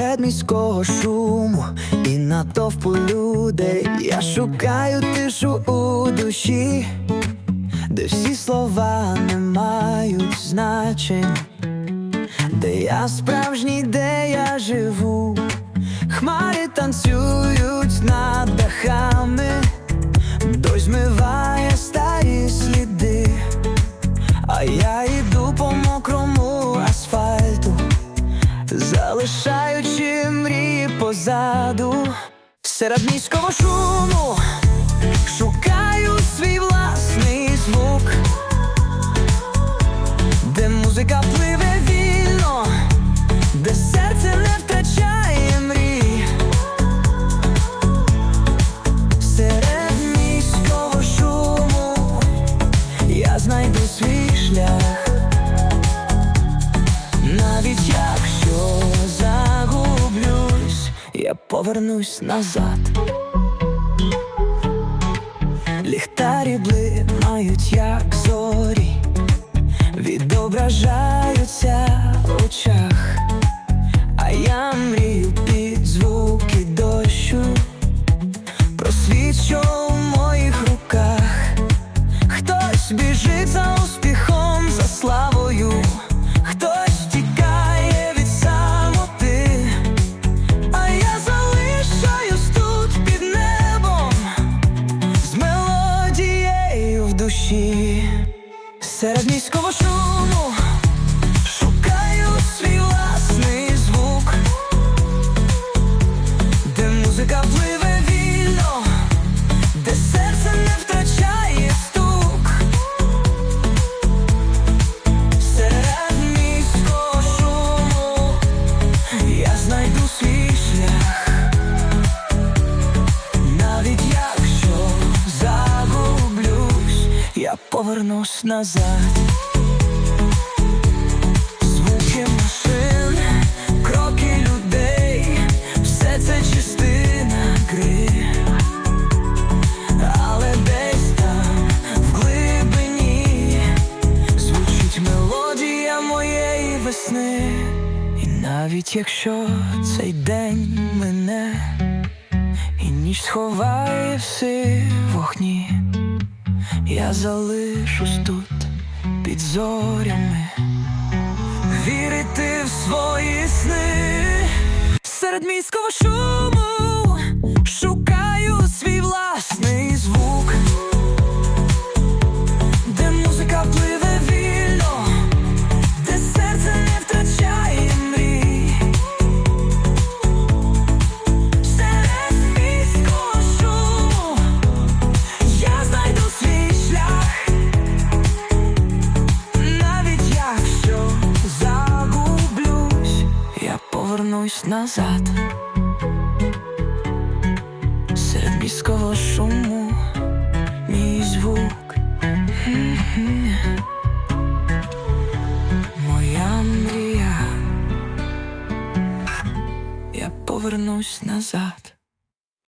серед міського шуму і натовпу людей. Я шукаю тишу у душі, де всі слова не мають значень, де я справжній, де я живу, хмари танцюють над дахами, позаду, серед міського шуму шукаю свій власний звук, де музика пливе вільно, де серце не втрачає мрій. Серед міського шуму я знайду свій шлях. Навіть якщо я повернусь назад. Ліхтарі блимають, як зорі, відображаються в очах, а я мрію душі, серед міського шуму повернусь назад. Звуки машин, кроки людей, все це частина гри. Але десь там в глибині звучить мелодія моєї весни. І навіть якщо цей день мине, і ніч сховає всі вогні, я залишусь тут під зорями, вірити в свої сни. Серед міського шуму шукаю свій власний звук, повернусь назад. Серед міського шуму мій звук. Моя мрія. Я повернусь назад.